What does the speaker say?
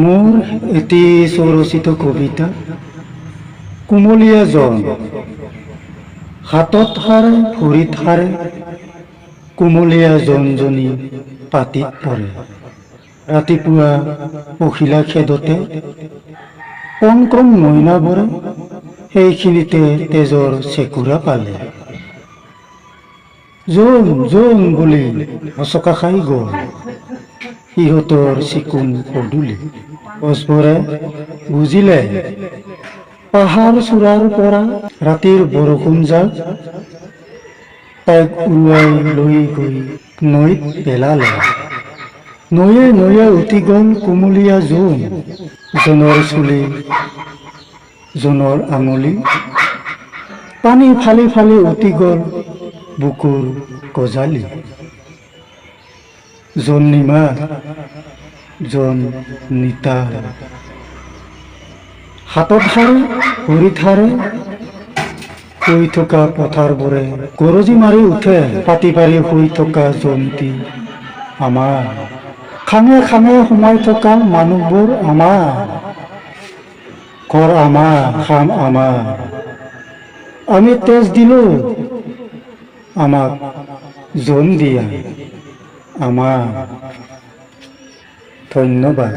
মোৰ এটি স্বৰচিত কবিতা কুমলীয়া জন হাতত হাৰে ভৰিত হাৰে কুমলীয়া জনজনী পাতিত পৰে। ৰাতিপুৱা পখিলা খেদতে কণ কণ মইনাবোৰে সেইখিনিতে তেজৰ চেকুৰা পালে। জোন জোন বুলি হচকা খাই গ'ল। সিহঁতৰ চিকুণ পদূলি। গছবোৰে বুজিলে, পাহাৰ চূড়াৰ পৰা ৰাতিৰ বৰষুণ যাক তাইক উৰুৱাই লৈ গৈ নৈত পেলালে। নৈয়ে নৈয়ে উটি গ'ল কুমলীয়া জোন, জোনৰ চুলি, জোনৰ আঙুলি। পানী ফালি ফালি উটি গ'ল বুকুৰ গজালি। জন নিমা জন নিতা হাতত হাৰে ভৰিত হাৰে শুই থকা পথাৰবোৰে গৰজি মাৰি উঠে, পাতি পাৰি শুই থকা জন্তি আমাৰ। খাঙে খাঙে সোমাই থকা মানুহবোৰ আমাৰ। ঘৰ আমাৰ, খাম আমাৰ। আমি তেজ দিলোঁ আমাক, জন দিয়া। আমাৰ ধন্যবাদ।